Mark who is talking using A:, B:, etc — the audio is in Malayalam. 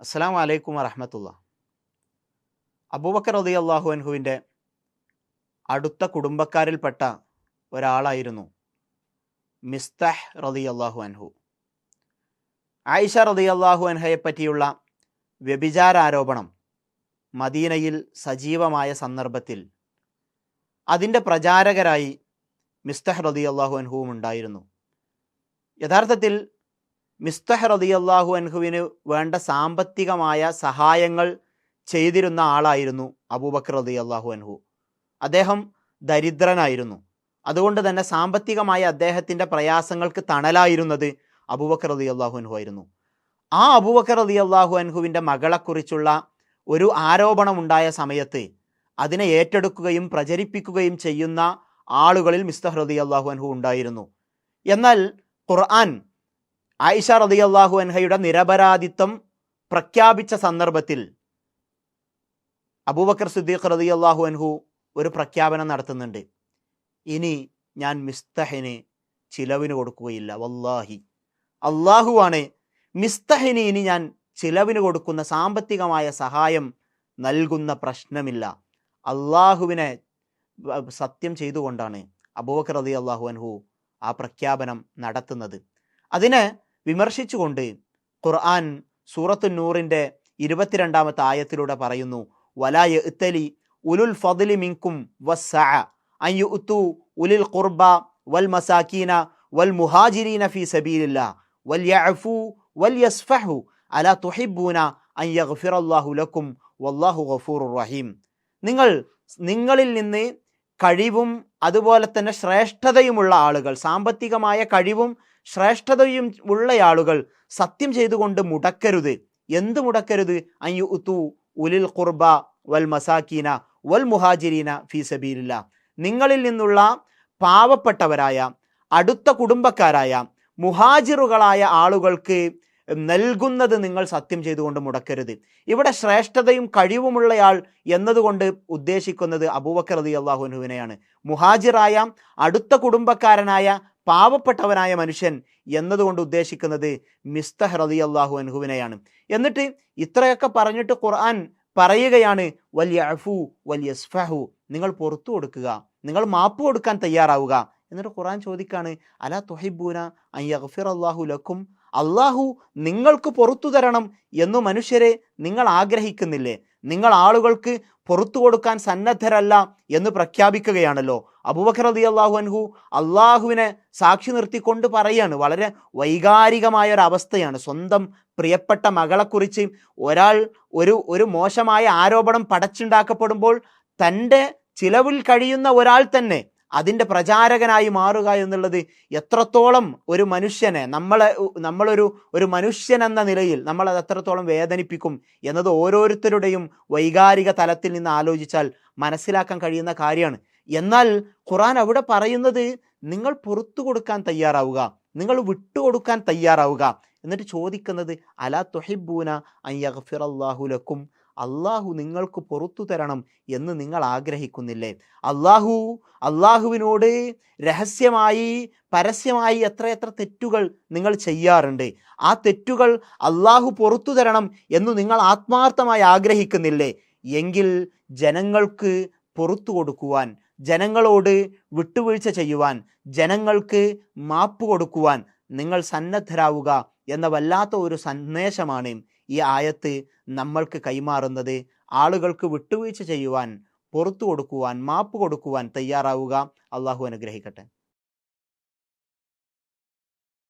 A: അസ്സാം വലൈക്കും വറഹമത്തുള്ള. അബൂബക്കർ റതി അള്ളാഹു അൻഹുവിന്റെ അടുത്ത കുടുംബക്കാരിൽപ്പെട്ട ഒരാളായിരുന്നു മിസ്തഹ് റതി അള്ളാഹു അൻഹു. ആയിഷ റതി അള്ളാഹു അൻഹയെ പറ്റിയുള്ള വ്യഭിചാരാരോപണം മദീനയിൽ സജീവമായ സന്ദർഭത്തിൽ അതിന്റെ പ്രചാരകരായി മിസ്തഹ് റതി അള്ളാഹു അൻഹുവും ഉണ്ടായിരുന്നു. യഥാർത്ഥത്തിൽ മിസ്തഹ് റതി അള്ളാഹു അൻഹുവിന് വേണ്ട സാമ്പത്തികമായ സഹായങ്ങൾ ചെയ്തിരുന്ന ആളായിരുന്നു അബൂബക്കർ റതി അള്ളാഹു അൻഹു. അദ്ദേഹം ദരിദ്രനായിരുന്നു. അതുകൊണ്ട് തന്നെ സാമ്പത്തികമായ അദ്ദേഹത്തിന്റെ പ്രയാസങ്ങൾക്ക് തണലായിരുന്നത് അബൂബക്കർ റതി അള്ളാഹു അൻഹു ആയിരുന്നു. ആ അബൂബക്കർ റതി അള്ളാഹു അൻഹുവിന്റെ മകളെക്കുറിച്ചുള്ള ഒരു ആരോപണം ഉണ്ടായ സമയത്ത് അതിനെ ഏറ്റെടുക്കുകയും പ്രചരിപ്പിക്കുകയും ചെയ്യുന്ന ആളുകളിൽ മിസ്തഹ് റതി അള്ളാഹു അൻഹു ഉണ്ടായിരുന്നു. എന്നാൽ ഖുർആൻ ആയിഷ റതി അള്ളാഹു അൻഹയുടെ നിരപരാധിത്വം പ്രഖ്യാപിച്ച സന്ദർഭത്തിൽ അബൂബക്കർ സിദ്ദീഖ് റതി അള്ളാഹു അൻഹു ഒരു പ്രഖ്യാപനം നടത്തുന്നുണ്ട്. ഇനി ഞാൻ മിസ്തഹിന് ചിലവിന് കൊടുക്കുകയില്ല. വല്ലാഹി. അള്ളാഹുവാണ് മിസ്തഹിന് ഇനി ഞാൻ ചിലവിന് കൊടുക്കുന്ന സാമ്പത്തികമായ സഹായം നൽകുന്ന പ്രശ്നമില്ല. അള്ളാഹുവിനെ സത്യം ചെയ്തുകൊണ്ടാണ് അബൂബക്കർ അലി അള്ളാഹു അൻഹു ആ പ്രഖ്യാപനം നടത്തുന്നത്. അതിനെ വിമർശിച്ചുകൊണ്ട് ഖുർആൻ സൂറത്തു നൂറിന്റെ ഇരുപത്തിരണ്ടാമത്തെ ആയത്തിലൂടെ പറയുന്നു വലായ ഇത്തലി ഉലുൽ ഫദ്ലി മിങ്കും വസ്സഅ അൻ യുഅ്തു ഉലിൽ ഖുർബ വൽ മസാക്കീന വൽ മുഹാജിരീന ഫീ സബീലില്ല വൽ യഅഫു വൽ യസ്ഫഹു അലാ തുഹിബൂന അൻ യഗ്ഫിറല്ലാഹു ലക്കും വല്ലാഹു ഗഫൂറുർ റഹീം. നിങ്ങൾ നിങ്ങളിൽ നിന്ന് കഴിവും അതുപോലെ തന്നെ ശ്രേഷ്ഠതയുമുള്ള ആളുകൾ സാമ്പത്തികമായ കഴിവും ശ്രേഷ്ഠതയും ഉള്ള ആളുകൾ സത്യം ചെയ്തുകൊണ്ട് മുടക്കരുത്. എന്ത് മുടക്കരുത്? അയ്യു ഉത്തു ഉലിൽ ഖുർബ വൽ മസാക്കീന വൽ മുഹാജിരീന ഫീ സബീലില്ല. നിങ്ങളിൽ നിന്നുള്ള പാവപ്പെട്ടവരായ അടുത്ത കുടുംബക്കാരായ മുഹാജിറുകളായ ആളുകൾക്ക് നൽകുന്നത് നിങ്ങൾ സത്യം ചെയ്തുകൊണ്ട് മുടക്കരുത്. ഇവിടെ ശ്രേഷ്ഠതയും കഴിവുമുള്ളയാൾ എന്നതുകൊണ്ട് ഉദ്ദേശിക്കുന്നത് അബൂബക്കർ റതി അള്ളാഹുനുവിനെയാണ് മുഹാജിറായ അടുത്ത കുടുംബക്കാരനായ പാവപ്പെട്ടവനായ മനുഷ്യൻ എന്നതുകൊണ്ട് ഉദ്ദേശിക്കുന്നത് മിസ്തഹ് റതി അള്ളാഹു അൻഹുവിനെയാണ്. എന്നിട്ട് ഇത്രയൊക്കെ പറഞ്ഞിട്ട് ഖുർആൻ പറയുകയാണ് വലിയ അഫു വലിയ സ്ഫഹു നിങ്ങൾ പുറത്തു കൊടുക്കുക നിങ്ങൾ മാപ്പ് കൊടുക്കാൻ തയ്യാറാവുക എന്നിട്ട് ഖുർആൻ ചോദിക്കാണ് അല തുഹിബൂന അയ്യഫിർ അള്ളാഹു ലക്കും അള്ളാഹു നിങ്ങൾക്ക് പുറത്തു തരണം എന്നു മനുഷ്യരെ നിങ്ങൾ ആഗ്രഹിക്കുന്നില്ലേ? നിങ്ങൾ ആളുകൾക്ക് പുറത്തു കൊടുക്കാൻ സന്നദ്ധരല്ല എന്ന് പ്രഖ്യാപിക്കുകയാണല്ലോ. അബൂബക്കർ അലി അള്ളാഹു അൻഹു അള്ളാഹുവിനെ സാക്ഷി നിർത്തിക്കൊണ്ട് പറയാണ്. വളരെ വൈകാരികമായ ഒരു അവസ്ഥയാണ് സ്വന്തം പ്രിയപ്പെട്ട മകളെക്കുറിച്ച് ഒരാൾ ഒരു ഒരു മോശമായ ആരോപണം പടച്ചുണ്ടാക്കപ്പെടുമ്പോൾ തന്റെ ചിലവിൽ കഴിയുന്ന ഒരാൾ തന്നെ അതിന്റെ പ്രചാരകനായി മാറുക എന്നുള്ളത് എത്രത്തോളം ഒരു മനുഷ്യനെ നമ്മളെ നമ്മളൊരു ഒരു മനുഷ്യൻ എന്ന നിലയിൽ നമ്മളത് എത്രത്തോളം വേദനിപ്പിക്കും എന്നത് ഓരോരുത്തരുടെയും വൈകാരിക തലത്തിൽ നിന്ന് ആലോചിച്ചാൽ മനസ്സിലാക്കാൻ കഴിയുന്ന കാര്യമാണ്. എന്നാൽ ഖുറാൻ അവിടെ പറയുന്നത് നിങ്ങൾ പുറത്തു കൊടുക്കാൻ തയ്യാറാവുക നിങ്ങൾ വിട്ടുകൊടുക്കാൻ തയ്യാറാവുക. എന്നിട്ട് ചോദിക്കുന്നത് അലാ തൊഹിബൂന അയ്യഫിറല്ലാഹു ലക്കും? അള്ളാഹു നിങ്ങൾക്ക് പുറത്തു തരണം എന്ന് നിങ്ങൾ ആഗ്രഹിക്കുന്നില്ലേ? അള്ളാഹു അള്ളാഹുവിനോട് രഹസ്യമായി പരസ്യമായി എത്രയെത്ര തെറ്റുകൾ നിങ്ങൾ ചെയ്യാറുണ്ട്? ആ തെറ്റുകൾ അള്ളാഹു പുറത്തു തരണം എന്ന് നിങ്ങൾ ആത്മാർത്ഥമായി ആഗ്രഹിക്കുന്നില്ലേ? എങ്കിൽ ജനങ്ങൾക്ക് പുറത്തു കൊടുക്കുവാൻ ജനങ്ങളോട് വിട്ടുവീഴ്ച ചെയ്യുവാൻ ജനങ്ങൾക്ക് മാപ്പ് കൊടുക്കുവാൻ നിങ്ങൾ സന്നദ്ധരാവുക എന്ന വല്ലാത്ത ഒരു സന്ദേശമാണ് ഈ ആയത്ത് നമ്മൾക്ക് കൈമാറുന്നത് ആളുകൾക്ക് വിട്ടുവീഴ്ച ചെയ്യുവാൻ പുറത്തു കൊടുക്കുവാൻ മാപ്പ് കൊടുക്കുവാൻ തയ്യാറാവുക. അള്ളാഹു അനുഗ്രഹിക്കട്ടെ.